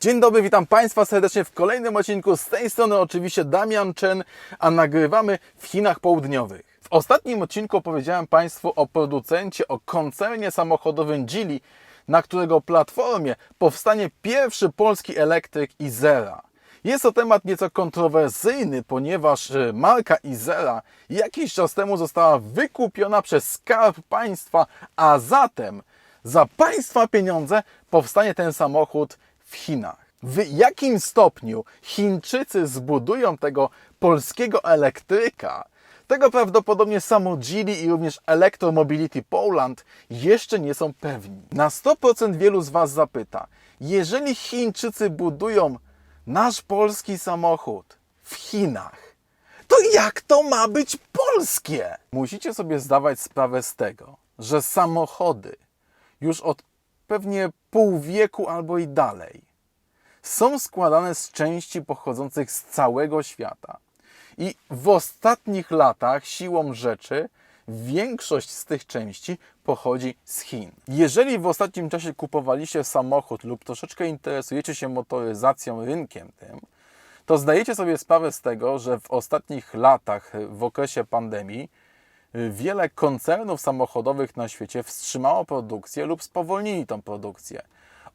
Dzień dobry, witam Państwa serdecznie w kolejnym odcinku. Z tej strony oczywiście Damian Chen, a nagrywamy w Chinach Południowych. W ostatnim odcinku opowiedziałem Państwu o producencie, o koncernie samochodowym Geely, na którego platformie powstanie pierwszy polski elektryk Izera. Jest to temat nieco kontrowersyjny, ponieważ e, marka Izera jakiś czas temu została wykupiona przez Skarb Państwa, a zatem za państwa pieniądze powstanie ten samochód w Chinach. W jakim stopniu Chińczycy zbudują tego polskiego elektryka, tego prawdopodobnie samo Geely i również Electromobility Poland jeszcze nie są pewni. Na 100% wielu z Was zapyta, jeżeli Chińczycy budują nasz polski samochód w Chinach, to jak to ma być polskie? Musicie sobie zdawać sprawę z tego, że samochody już od pewnie pół wieku albo i dalej są składane z części pochodzących z całego świata. I w ostatnich latach, siłą rzeczy, większość z tych części pochodzi z Chin. Jeżeli w ostatnim czasie kupowaliście samochód lub troszeczkę interesujecie się motoryzacją, rynkiem tym, to zdajecie sobie sprawę z tego, że w ostatnich latach, w okresie pandemii, wiele koncernów samochodowych na świecie wstrzymało produkcję lub spowolnili tą produkcję.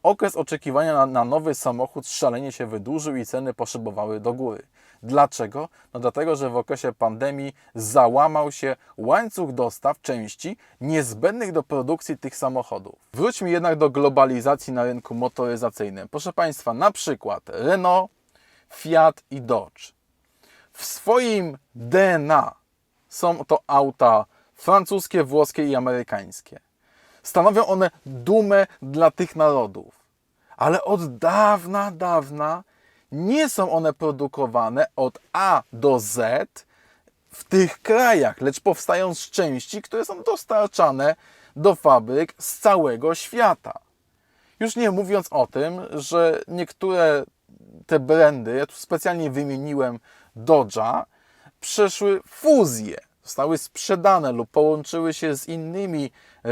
Okres oczekiwania na, na nowy samochód szalenie się wydłużył i ceny poszybowały do góry. Dlaczego? No dlatego, że w okresie pandemii załamał się łańcuch dostaw części niezbędnych do produkcji tych samochodów. Wróćmy jednak do globalizacji na rynku motoryzacyjnym. Proszę Państwa, na przykład Renault, Fiat i Dodge. W swoim DNA są to auta francuskie, włoskie i amerykańskie. Stanowią one dumę dla tych narodów. Ale od dawna, dawna nie są one produkowane od A do Z w tych krajach, lecz powstają z części, które są dostarczane do fabryk z całego świata. Już nie mówiąc o tym, że niektóre te brandy, ja tu specjalnie wymieniłem Dodge'a, przeszły fuzję, zostały sprzedane lub połączyły się z innymi e,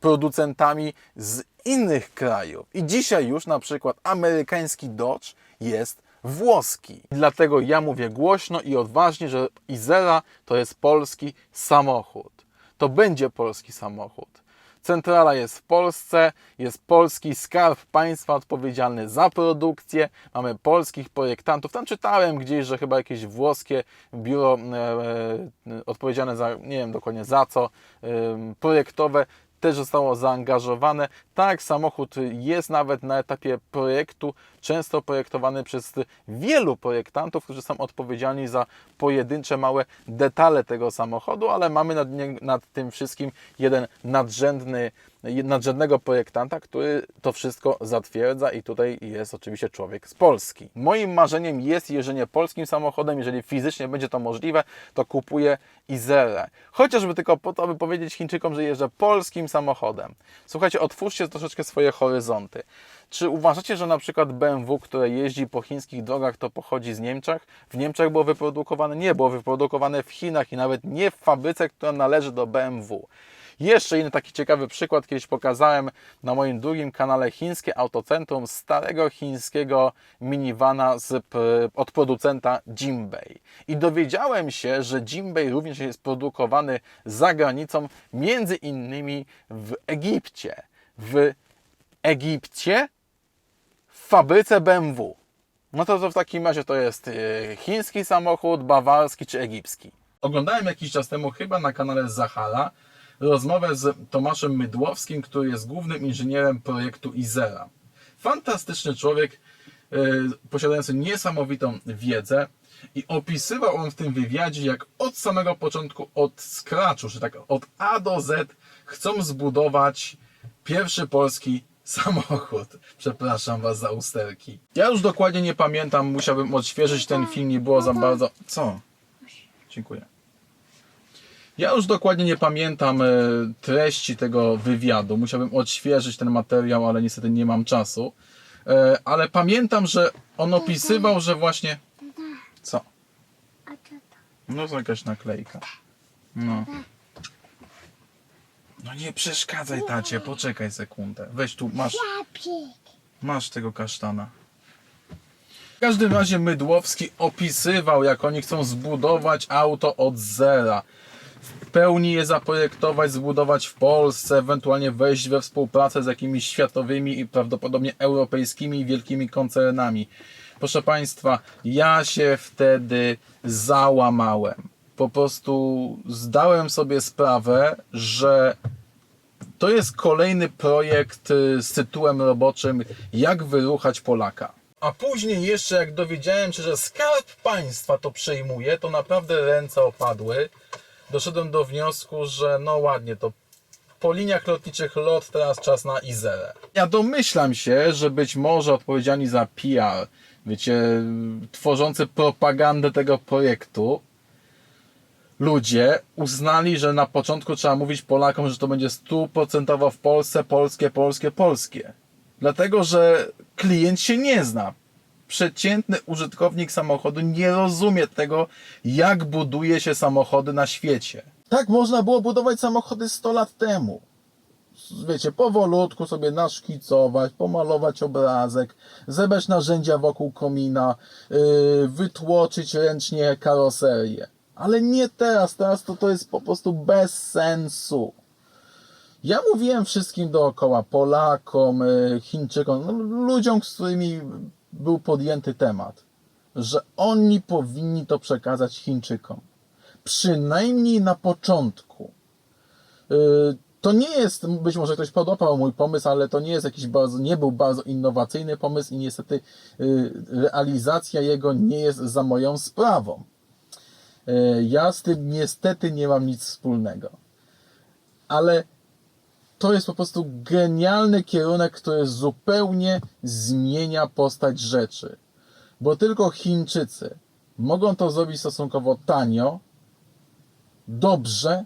producentami z innych krajów. I dzisiaj już na przykład amerykański Dodge jest włoski. Dlatego ja mówię głośno i odważnie, że Izera to jest polski samochód. To będzie polski samochód. Centrala jest w Polsce, jest polski skarb państwa odpowiedzialny za produkcję, mamy polskich projektantów. Tam czytałem gdzieś, że chyba jakieś włoskie biuro e, e, odpowiedzialne za, nie wiem dokładnie za co, e, projektowe też zostało zaangażowane. Tak, samochód jest nawet na etapie projektu, często projektowany przez wielu projektantów, którzy są odpowiedzialni za pojedyncze małe detale tego samochodu, ale mamy nad, nad tym wszystkim jeden nadrzędny, nadrzędnego projektanta, który to wszystko zatwierdza i tutaj jest oczywiście człowiek z Polski. Moim marzeniem jest jeżdżenie polskim samochodem, jeżeli fizycznie będzie to możliwe, to kupuję Izerę. Chociażby tylko po to, aby powiedzieć Chińczykom, że jeżdżę polskim samochodem. Słuchajcie, otwórzcie troszeczkę swoje horyzonty. Czy uważacie, że na przykład BMW, które jeździ po chińskich drogach, to pochodzi z Niemczech? W Niemczech było wyprodukowane? Nie, było wyprodukowane w Chinach i nawet nie w fabryce, która należy do BMW. Jeszcze inny taki ciekawy przykład, kiedyś pokazałem na moim drugim kanale chińskie autocentrum starego chińskiego minivana z, od producenta Jimbei. I dowiedziałem się, że Jimbei również jest produkowany za granicą, między innymi w Egipcie. W Egipcie w fabryce BMW. No to, to w takim razie to jest e, chiński samochód, bawarski czy egipski. Oglądałem jakiś czas temu chyba na kanale Zachara rozmowę z Tomaszem Mydłowskim, który jest głównym inżynierem projektu Izera. Fantastyczny człowiek, e, posiadający niesamowitą wiedzę i opisywał on w tym wywiadzie, jak od samego początku, od scratchu, że tak od A do Z chcą zbudować pierwszy polski samochód. Przepraszam Was za usterki. Ja już dokładnie nie pamiętam, musiałbym odświeżyć ten film, nie było za bardzo... Co? Dziękuję. Ja już dokładnie nie pamiętam e, treści tego wywiadu. Musiałbym odświeżyć ten materiał, ale niestety nie mam czasu. E, Ale pamiętam, że on opisywał, że właśnie. Co? No to jakaś naklejka. No. No nie przeszkadzaj tacie, poczekaj sekundę. Weź tu, masz, masz tego kasztana. każdym razie Mydłowski opisywał, jak oni chcą zbudować auto od zera. Pełni je zaprojektować, zbudować w Polsce, ewentualnie wejść we współpracę z jakimiś światowymi i prawdopodobnie europejskimi wielkimi koncernami. Proszę Państwa, ja się wtedy załamałem. Po prostu zdałem sobie sprawę, że to jest kolejny projekt y, z tytułem roboczym Jak wyruchać Polaka. A później jeszcze jak dowiedziałem się, że Skarb Państwa to przejmuje, to naprawdę ręce opadły. Doszedłem do wniosku, że no ładnie, to po liniach lotniczych lot teraz czas na Izerę. Ja domyślam się, że być może odpowiedzialni za PR, wiecie, tworzący propagandę tego projektu, ludzie uznali, że na początku trzeba mówić Polakom, że to będzie stuprocentowo w Polsce, polskie, polskie, polskie. Dlatego, że klient się nie zna. Przeciętny użytkownik samochodu nie rozumie tego, jak buduje się samochody na świecie. Tak można było budować samochody 100 lat temu. Wiecie, powolutku sobie naszkicować, pomalować obrazek, zebrać narzędzia wokół komina, yy, wytłoczyć ręcznie karoserię. Ale nie teraz, teraz to, to jest po prostu bez sensu. Ja mówiłem wszystkim dookoła, Polakom, y, Chińczykom, no, ludziom, z którymi był podjęty temat, że oni powinni to przekazać Chińczykom. Przynajmniej na początku. Y, To nie jest, być może ktoś podobał mój pomysł, ale to nie jest jakiś bardzo, nie był bardzo innowacyjny pomysł i niestety y, realizacja jego nie jest za moją sprawą. Y, Ja z tym niestety nie mam nic wspólnego. Ale to jest po prostu genialny kierunek, który zupełnie zmienia postać rzeczy. Bo tylko Chińczycy mogą to zrobić stosunkowo tanio, dobrze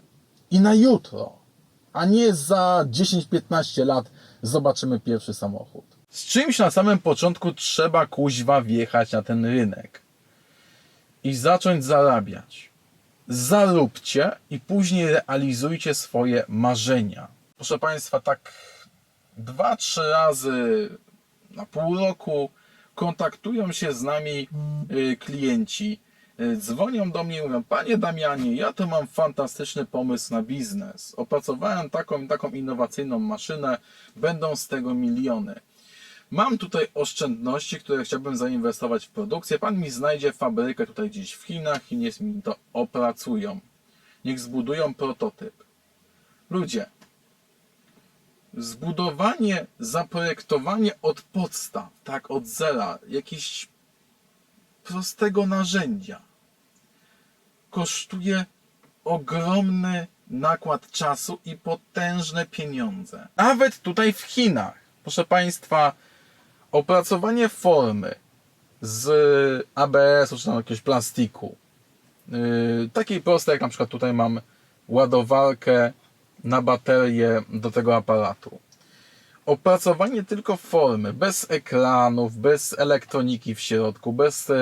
i na jutro, a nie za 10-15 lat zobaczymy pierwszy samochód. Z czymś na samym początku trzeba kuźwa wjechać na ten rynek i zacząć zarabiać. Zaróbcie i później realizujcie swoje marzenia. Proszę Państwa, tak dwa, trzy razy na pół roku kontaktują się z nami y, klienci. Y, Dzwonią do mnie i mówią, Panie Damianie, ja to mam fantastyczny pomysł na biznes. Opracowałem taką taką innowacyjną maszynę, będą z tego miliony. Mam tutaj oszczędności, które chciałbym zainwestować w produkcję. Pan mi znajdzie fabrykę tutaj gdzieś w Chinach i niech mi to opracują. Niech zbudują prototyp. Ludzie, zbudowanie, zaprojektowanie od podstaw, tak, od zera, jakiegoś prostego narzędzia kosztuje ogromny nakład czasu i potężne pieniądze. Nawet tutaj w Chinach, proszę Państwa, opracowanie formy z ABS-u czy tam jakiegoś plastiku, yy, takiej prostej jak na przykład tutaj mam ładowarkę na baterię do tego aparatu. Opracowanie tylko formy, bez ekranów, bez elektroniki w środku, bez e,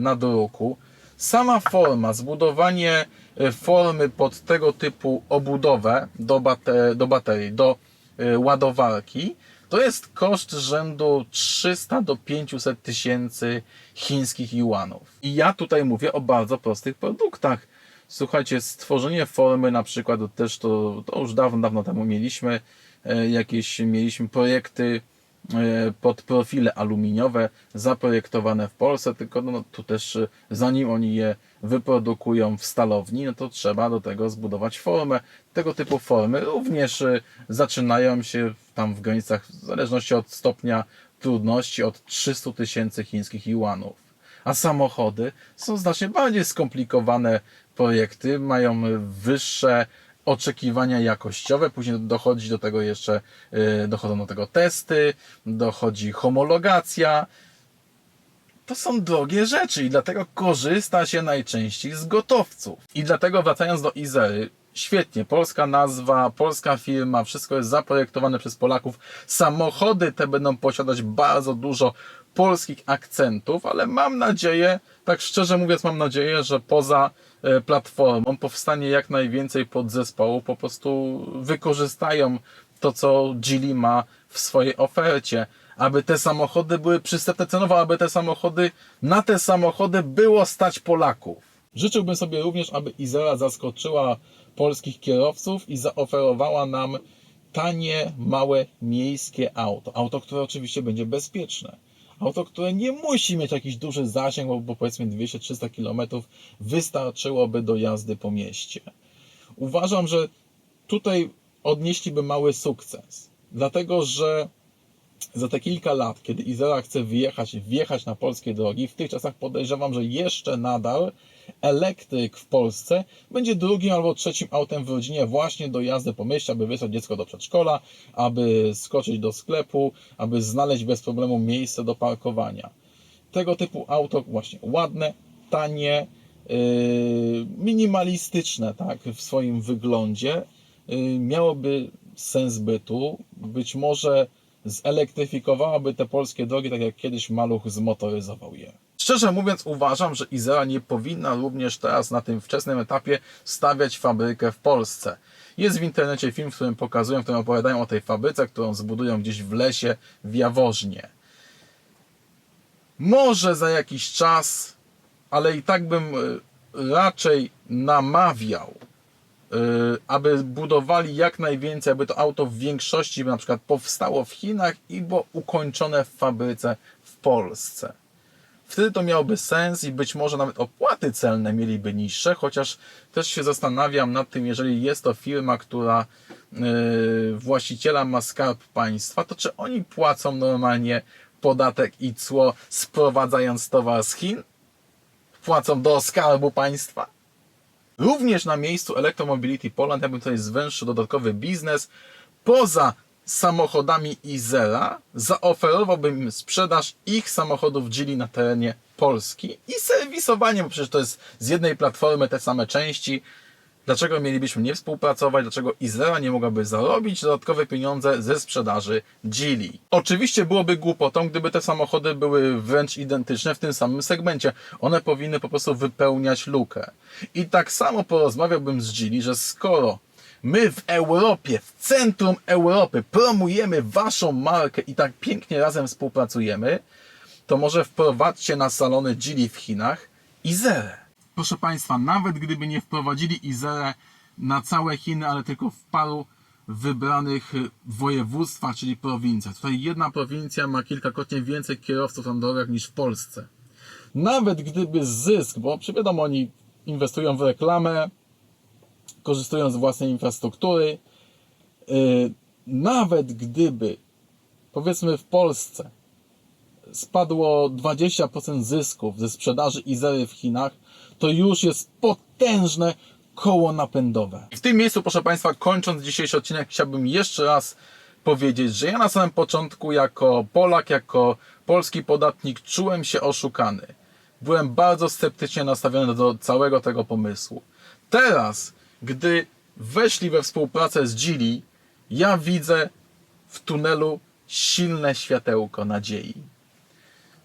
nadruku. Sama forma, zbudowanie e, formy pod tego typu obudowę do, bate, do baterii, do e, ładowarki, to jest koszt rzędu 300 do 500 tysięcy chińskich juanów. I ja tutaj mówię o bardzo prostych produktach. Słuchajcie, stworzenie formy na przykład, też to, to już dawno, dawno temu mieliśmy, e, jakieś mieliśmy projekty e, pod profile aluminiowe zaprojektowane w Polsce, tylko no, tu też e, zanim oni je wyprodukują w stalowni, no to trzeba do tego zbudować formę. Tego typu formy również zaczynają się tam w granicach, w zależności od stopnia trudności, od 300 tysięcy chińskich juanów. A samochody są znacznie bardziej skomplikowane projekty, mają wyższe oczekiwania jakościowe, później dochodzi do tego jeszcze, yy, dochodzą do tego testy, dochodzi homologacja. To są drogie rzeczy i dlatego korzysta się najczęściej z gotowców. I dlatego wracając do Izery, świetnie, polska nazwa, polska firma, wszystko jest zaprojektowane przez Polaków. Samochody te będą posiadać bardzo dużo polskich akcentów, ale mam nadzieję, tak szczerze mówiąc, mam nadzieję, że poza e, platformą powstanie jak najwięcej podzespołów, po prostu wykorzystają to, co Geely ma w swojej ofercie. aby te samochody były przystępne cenowo, aby te samochody, na te samochody było stać Polaków. Życzyłbym sobie również, aby Izera zaskoczyła polskich kierowców i zaoferowała nam tanie, małe, miejskie auto. Auto, które oczywiście będzie bezpieczne. Auto, które nie musi mieć jakiś duży zasięg, bo, powiedzmy 200-300 km wystarczyłoby do jazdy po mieście. Uważam, że tutaj odnieśliby mały sukces. Dlatego, że za te kilka lat, kiedy Izera chce wyjechać, wjechać na polskie drogi, w tych czasach podejrzewam, że jeszcze nadal elektryk w Polsce będzie drugim albo trzecim autem w rodzinie właśnie do jazdy po mieście, aby wysłać dziecko do przedszkola, aby skoczyć do sklepu, aby znaleźć bez problemu miejsce do parkowania. Tego typu auto właśnie ładne, tanie, yy, minimalistyczne tak, w swoim wyglądzie yy, miałoby sens bytu. Być może zelektryfikowałaby te polskie drogi, tak jak kiedyś Maluch zmotoryzował je. Szczerze mówiąc, uważam, że Izera nie powinna również teraz na tym wczesnym etapie stawiać fabrykę w Polsce. Jest w internecie film, w którym pokazują, w którym opowiadają o tej fabryce, którą zbudują gdzieś w lesie w Jaworznie. Może za jakiś czas, ale i tak bym y, raczej namawiał, y, aby budowali jak najwięcej, aby to auto w większości na przykład powstało w Chinach i było ukończone w fabryce w Polsce. Wtedy to miałoby sens i być może nawet opłaty celne mieliby niższe, chociaż też się zastanawiam nad tym, jeżeli jest to firma, która yy, właściciela ma skarb państwa, to czy oni płacą normalnie podatek i cło sprowadzając towar z Chin? Płacą do skarbu państwa? Również na miejscu Electromobility Poland ja bym tutaj zwęszył dodatkowy biznes. Poza samochodami Izera zaoferowałbym sprzedaż ich samochodów Geely na terenie Polski i serwisowanie, bo przecież to jest z jednej platformy te same części. Dlaczego mielibyśmy nie współpracować? Dlaczego Izera nie mogłaby zarobić dodatkowe pieniądze ze sprzedaży Geely? Oczywiście byłoby głupotą, gdyby te samochody były wręcz identyczne w tym samym segmencie. One powinny po prostu wypełniać lukę. I tak samo porozmawiałbym z Geely, że skoro my w Europie, w centrum Europy promujemy waszą markę i tak pięknie razem współpracujemy, to może wprowadźcie na salony Geely w Chinach Izerę. Proszę Państwa, nawet gdyby nie wprowadzili Izerę na całe Chiny, ale tylko w paru wybranych województwach, czyli prowincjach. Tutaj jedna prowincja ma kilkakrotnie więcej kierowców na drogach niż w Polsce. Nawet gdyby zysk, bo wiadomo, oni inwestują w reklamę, korzystają z własnej infrastruktury, yy, nawet gdyby, powiedzmy w Polsce, spadło 20% zysków ze sprzedaży Izery w Chinach, to już jest potężne koło napędowe. W tym miejscu, proszę Państwa, kończąc dzisiejszy odcinek, chciałbym jeszcze raz powiedzieć, że ja na samym początku jako Polak, jako polski podatnik czułem się oszukany. Byłem bardzo sceptycznie nastawiony do całego tego pomysłu. Teraz, gdy weszli we współpracę z Geely, ja widzę w tunelu silne światełko nadziei.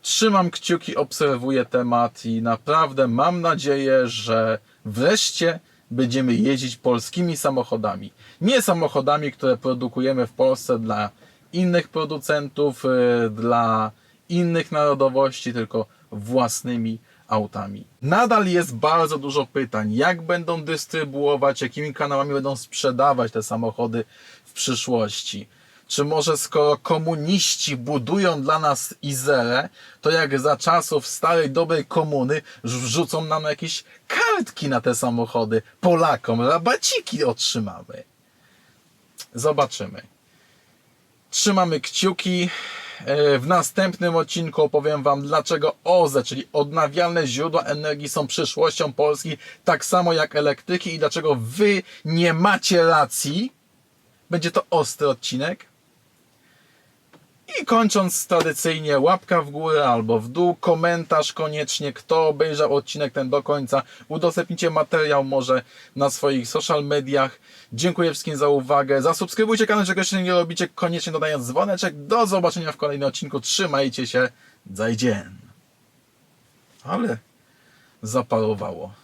Trzymam kciuki, obserwuję temat i naprawdę mam nadzieję, że wreszcie będziemy jeździć polskimi samochodami. Nie samochodami, które produkujemy w Polsce dla innych producentów, y, dla innych narodowości, tylko własnymi autami. Nadal jest bardzo dużo pytań, jak będą dystrybuować, jakimi kanałami będą sprzedawać te samochody w przyszłości. Czy może skoro komuniści budują dla nas Izerę, to jak za czasów starej dobrej komuny wrzucą nam jakieś kartki na te samochody Polakom, rabaciki otrzymamy. Zobaczymy. Trzymamy kciuki. E, W następnym odcinku opowiem Wam, dlaczego OZE, czyli odnawialne źródła energii, są przyszłością Polski, tak samo jak elektryki, i dlaczego Wy nie macie racji. Będzie to ostry odcinek. I kończąc tradycyjnie łapka w górę albo w dół, komentarz koniecznie, kto obejrzał odcinek ten do końca, udostępnijcie materiał może na swoich social mediach. Dziękuję wszystkim za uwagę, zasubskrybujcie kanał, czego jeszcze nie robicie, koniecznie dodając dzwoneczek. Do zobaczenia w kolejnym odcinku, trzymajcie się, zajdzien. Ale zaparowało.